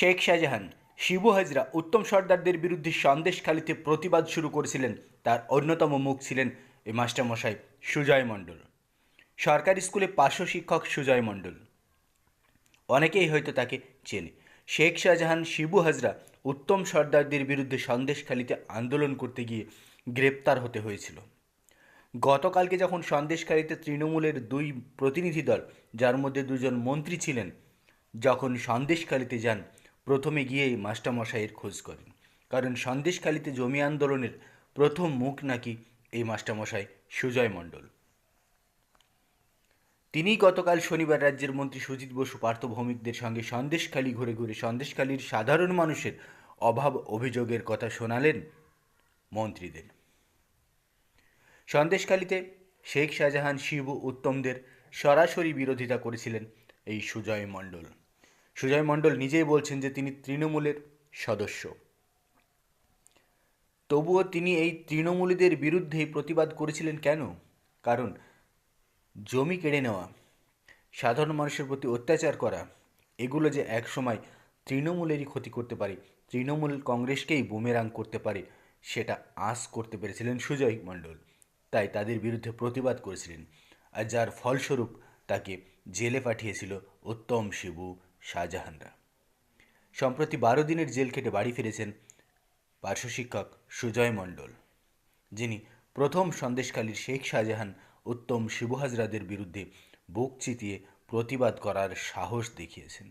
শেখ শাহজাহান, শিবু হাজরা, উত্তম সর্দারদের বিরুদ্ধে সন্দেশখালিতে প্রতিবাদ শুরু করেছিলেন। তার অন্যতম মুখ ছিলেন এই মাস্টারমশাই সুজয় মণ্ডল। সরকারি স্কুলে পার্শ্ব শিক্ষক সুজয় মণ্ডল। অনেকেই হয়তো তাকে চেনে। শেখ শাহজাহান, শিবু হাজরা উত্তম সর্দারদের বিরুদ্ধে সন্দেশখালিতে আন্দোলন করতে গিয়ে গ্রেপ্তার হতে হয়েছিল। গতকালকে যখন সন্দেশখালিতে তৃণমূলের দুই প্রতিনিধি দল, যার মধ্যে দুজন মন্ত্রী ছিলেন, যখন সন্দেশখালিতে যান প্রথমে গিয়েই মাস্টারমশাইয়ের খোঁজ করেন। কারণ সন্দেশখালিতে জমি আন্দোলনের প্রথম মুখ নাকি এই মাস্টারমশাই সুজয় মণ্ডল। তিনি গতকাল শনিবার রাজ্যের মন্ত্রী সুজিত বসু পার্থভৌমিকদের সঙ্গে সন্দেশখালী ঘুরে ঘুরে সন্দেশখালীর সাধারণ মানুষের অভাব অভিযোগের কথা শোনালেন মন্ত্রীদের। সন্দেশখালীতে শেখ শাহজাহান, শিবু, উত্তমদের সরাসরি বিরোধিতা করেছিলেন এই সুজয় মণ্ডল। সুজয় মণ্ডল নিজেই বলছেন যে তিনি তৃণমূলের সদস্য। তবুও তিনি এই তৃণমূলীদের বিরুদ্ধেই প্রতিবাদ করেছিলেন কেন? কারণ জমি কেড়ে নেওয়া, সাধারণ মানুষের প্রতি অত্যাচার করা, এগুলো যে একসময় তৃণমূলেরই ক্ষতি করতে পারে, তৃণমূল কংগ্রেসকেই বুমেরাং করতে পারে, সেটা আঁচ করতে পেরেছিলেন সুজয় মণ্ডল। তাই তাদের বিরুদ্ধে প্রতিবাদ করেছিলেন। আর যার ফলস্বরূপ তাকে জেলে পাঠিয়েছিল উত্তম শিবু। শাহজাহানরা। সম্প্রতি বারো দিনের জেল কেটে বাড়ি ফিরেছেন পার্শ্বশিক্ষক সুজয় মণ্ডল, যিনি প্রথম সন্দেশকালীর শেখ শাহজাহান উত্তম শিবহাজরাদের বিরুদ্ধে বুক চিতিয়ে প্রতিবাদ করার সাহস দেখিয়েছেন।